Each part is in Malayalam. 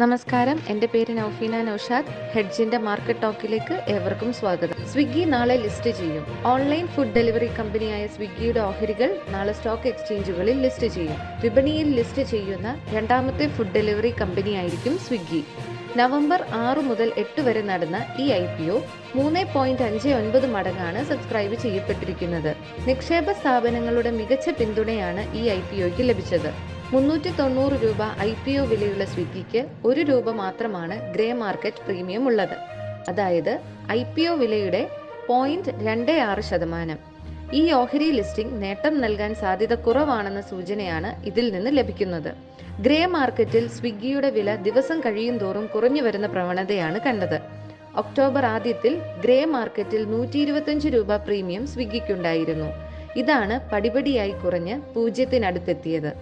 നമസ്കാരം. എന്റെ പേര് നൗഫീന നൌഷാദ്. ഹെഡ്ജിന്റെ മാർക്കറ്റ് ടോക്കിലേക്ക് ഏവർക്കും സ്വാഗതം. സ്വിഗ്ഗി നാളെ ലിസ്റ്റ് ചെയ്യും. ഓൺലൈൻ ഫുഡ് ഡെലിവറി കമ്പനിയായ സ്വിഗ്ഗിയുടെ ഓഹരികൾ നാളെ സ്റ്റോക്ക് എക്സ്ചേഞ്ചുകളിൽ ലിസ്റ്റ് ചെയ്യും. വിപണിയിൽ ലിസ്റ്റ് ചെയ്യുന്ന രണ്ടാമത്തെ ഫുഡ് ഡെലിവറി കമ്പനിയായിരിക്കും സ്വിഗ്ഗി. നവംബർ ആറ് മുതൽ എട്ട് വരെ നടന്ന ഈ ഐ പി ഒ മൂന്ന് പോയിന്റ് അഞ്ച് ഒൻപത് മടങ്ങാണ് സബ്സ്ക്രൈബ് ചെയ്യപ്പെട്ടിരിക്കുന്നത്. നിക്ഷേപ സ്ഥാപനങ്ങളുടെ മികച്ച പിന്തുണയാണ് ഈ ഐ പി ഒക്ക് ലഭിച്ചത്. മുന്നൂറ്റി തൊണ്ണൂറ് രൂപ ഐ പി ഒ വിലയുള്ള സ്വിഗ്ഗിക്ക് ഒരു രൂപ മാത്രമാണ് ഗ്രേ മാർക്കറ്റ് പ്രീമിയം ഉള്ളത്. അതായത് ഐ പി ഒ വിലയുടെ പോയിന്റ് രണ്ട് ആറ് ശതമാനം. ഈ ഓഹരി ലിസ്റ്റിംഗ് നേട്ടം നൽകാൻ സാധ്യത കുറവാണെന്ന സൂചനയാണ് ഇതിൽ നിന്ന് ലഭിക്കുന്നത്. ഗ്രേ മാർക്കറ്റിൽ സ്വിഗ്ഗിയുടെ വില ദിവസം കഴിയും തോറും കുറഞ്ഞു വരുന്ന പ്രവണതയാണ് കണ്ടത്. ഒക്ടോബർ ആദ്യത്തിൽ ഗ്രേ മാർക്കറ്റിൽ നൂറ്റി ഇരുപത്തഞ്ച് രൂപ പ്രീമിയം സ്വിഗ്ഗിക്കുണ്ടായിരുന്നു. ഇതാണ് പടിപടിയായി കുറഞ്ഞ് പൂജ്യത്തിനടുത്തെത്തിയത്.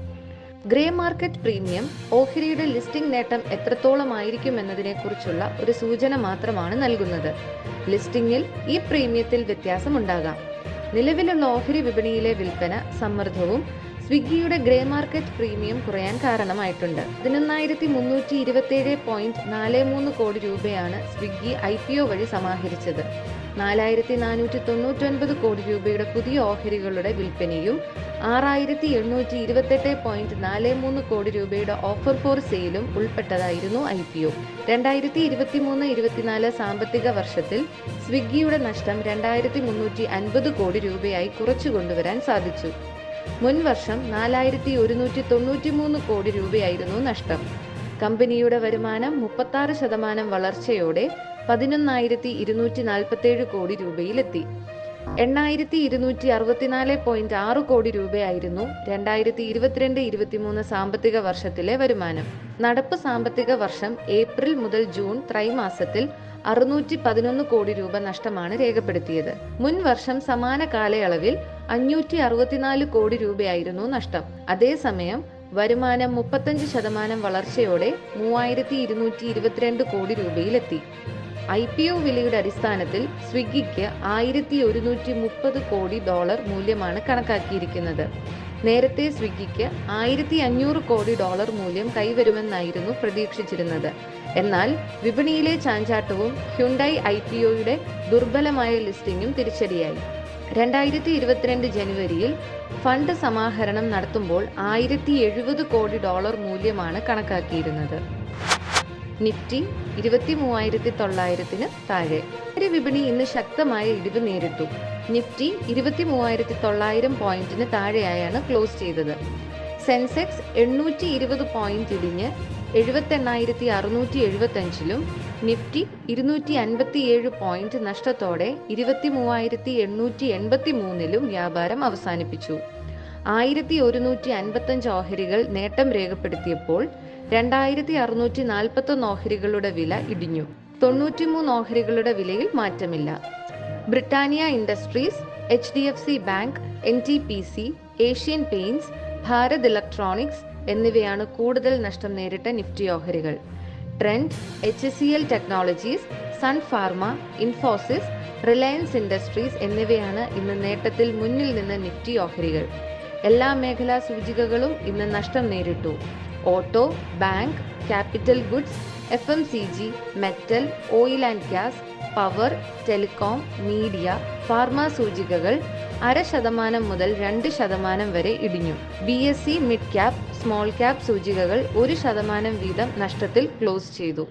ഗ്രേ മാർക്കറ്റ് പ്രീമിയം ഓഹരിയുടെ ലിസ്റ്റിംഗ് നേട്ടം എത്രത്തോളമായിരിക്കും എന്നതിനെക്കുറിച്ചുള്ള ഒരു സൂചന മാത്രമാണ് നൽകുന്നത്. ലിസ്റ്റിംഗിൽ ഈ പ്രീമിയത്തിൽ വ്യത്യാസമുണ്ടാകാം. നിലവിലുള്ള ഓഹരി വിപണിയിലെ വിൽപ്പന സമ്മർദ്ദവും സ്വിഗ്ഗിയുടെ ഗ്രേ മാർക്കറ്റ് പ്രീമിയം കുറയാൻ കാരണമായിട്ടുണ്ട്. പതിനൊന്നായിരത്തി മുന്നൂറ്റി ഇരുപത്തിയേഴ് പോയിന്റ് നാല് മൂന്ന് കോടി രൂപയാണ് സ്വിഗ്ഗി ഐ പി ഒ വഴി സമാഹരിച്ചത്. നാലായിരത്തി നാനൂറ്റി തൊണ്ണൂറ്റൊൻപത് കോടി രൂപയുടെ പുതിയ ഓഹരികളുടെ വിൽപ്പനയും ആറായിരത്തി എണ്ണൂറ്റി ഇരുപത്തെട്ട് പോയിന്റ് നാല് മൂന്ന് കോടി രൂപയുടെ ഓഫർ ഫോർ സെയിലും ഉൾപ്പെട്ടതായിരുന്നു ഐ പി ഒ. രണ്ടായിരത്തി ഇരുപത്തി മൂന്ന് ഇരുപത്തിനാല് സാമ്പത്തിക വർഷത്തിൽ സ്വിഗ്ഗിയുടെ നഷ്ടം രണ്ടായിരത്തി മുന്നൂറ്റി അൻപത് കോടി രൂപയായി കുറച്ചു കൊണ്ടുവരാൻ സാധിച്ചു. മുൻ വർഷം നാലായിരത്തി ഒരുന്നൂറ്റി തൊണ്ണൂറ്റി മൂന്ന് കോടി രൂപയായിരുന്നു നഷ്ടം. കമ്പനിയുടെ വരുമാനം മുപ്പത്താറ് ശതമാനം വളർച്ചയോടെ പതിനൊന്നായിരത്തി ഇരുന്നൂറ്റി നാൽപ്പത്തേഴ് കോടി രൂപയിലെത്തി. എണ്ണായിരത്തി ഇരുന്നൂറ്റി അറുപത്തിനാല് പോയിന്റ് ആറ് കോടി രൂപയായിരുന്നു രണ്ടായിരത്തി ഇരുപത്തിരണ്ട് ഇരുപത്തിമൂന്ന് സാമ്പത്തിക വർഷത്തിലെ വരുമാനം. നടപ്പ് സാമ്പത്തിക വർഷം ഏപ്രിൽ മുതൽ ജൂൺ ത്രൈമാസത്തിൽ അറുന്നൂറ്റി പതിനൊന്ന് കോടി രൂപ നഷ്ടമാണ് രേഖപ്പെടുത്തിയത്. മുൻ വർഷം സമാന കാലയളവിൽ അഞ്ഞൂറ്റി അറുപത്തിനാല് കോടി രൂപയായിരുന്നു നഷ്ടം. അതേസമയം വരുമാനം മുപ്പത്തഞ്ച് ശതമാനം വളർച്ചയോടെ മൂവായിരത്തി ഇരുന്നൂറ്റി ഇരുപത്തിരണ്ട് കോടി രൂപയിലെത്തി. ഐ പി ഒ വിലയുടെ അടിസ്ഥാനത്തിൽ സ്വിഗ്ഗിക്ക് ആയിരത്തി ഒരുന്നൂറ്റി മുപ്പത് കോടി ഡോളർ മൂല്യമാണ് കണക്കാക്കിയിരിക്കുന്നത്. നേരത്തെ സ്വിഗ്ഗിക്ക് ആയിരത്തി അഞ്ഞൂറ് കോടി ഡോളർ മൂല്യം കൈവരുമെന്നായിരുന്നു പ്രതീക്ഷിച്ചിരുന്നത്. എന്നാൽ വിപണിയിലെ ചാഞ്ചാട്ടവും ഹ്യുണ്ടായി ഐ പി ഒയുടെ ദുർബലമായ ലിസ്റ്റിംഗും തിരിച്ചടിയായി. രണ്ടായിരത്തി ഇരുപത്തിരണ്ട് ജനുവരിയിൽ ഫണ്ട് സമാഹരണം നടത്തുമ്പോൾ ആയിരത്തി എഴുപത് കോടി ഡോളർ മൂല്യമാണ് കണക്കാക്കിയിരുന്നത്. നിഫ്റ്റി ഇരുപത്തി മൂവായിരത്തി തൊള്ളായിരത്തിന് താഴെ. ഒരു വിപണി ഇന്ന് ശക്തമായ ഇടിവ് നേരിട്ടു. നിഫ്റ്റി ഇരുപത്തി മൂവായിരത്തി തൊള്ളായിരം പോയിന്റിന് താഴെയായാണ് ക്ലോസ് ചെയ്തത്. സെൻസെക്സ് എണ്ണൂറ്റി ഇരുപത് പോയിന്റ് ഇടിഞ്ഞ് എഴുപത്തെണ്ണായിരത്തി അറുന്നൂറ്റി എഴുപത്തഞ്ചിലും നിഫ്റ്റി ഇരുന്നൂറ്റി അൻപത്തിയേഴ് പോയിന്റ് നഷ്ടത്തോടെ ഇരുപത്തി മൂവായിരത്തി എണ്ണൂറ്റി എൺപത്തി മൂന്നിലും വ്യാപാരം അവസാനിപ്പിച്ചു. ആയിരത്തി ഒരുന്നൂറ്റി അൻപത്തഞ്ച് ഓഹരികൾ നേട്ടം രേഖപ്പെടുത്തിയപ്പോൾ രണ്ടായിരത്തി അറുന്നൂറ്റി നാൽപ്പത്തൊന്ന് ഓഹരികളുടെ വില ഇടിഞ്ഞു. തൊണ്ണൂറ്റിമൂന്ന് ഓഹരികളുടെ വിലയിൽ മാറ്റമില്ല. Britannia Industries H D F C bank N T P C Asian paints Bharat Electronics എന്നിവയാണ് കൂടുതൽ നഷ്ടം നേരിട്ട നിഫ്റ്റി ഓഹരികൾ. Trent H C L Technologies Sun Pharma Infosys Reliance Industries എന്നിവയാണ് ഇന്ന് നേട്ടത്തിൽ മുന്നിൽ നിന്ന് നിഫ്റ്റി ഓഹരികൾ. എല്ലാ മേഖലാ സൂചികകളും ഇന്ന് നഷ്ടം നേരിട്ടു. Auto bank capital goods F M C G metal oil and gas power telecom media ഫാർമാസൂചികകൾ അര ശതമാനം മുതൽ രണ്ട് ശതമാനം വരെ ഇടിഞ്ഞു. B S E mid cap small cap സൂചികകൾ ഒരു ശതമാനം വീതം നഷ്ടത്തിൽ ക്ലോസ് ചെയ്തു.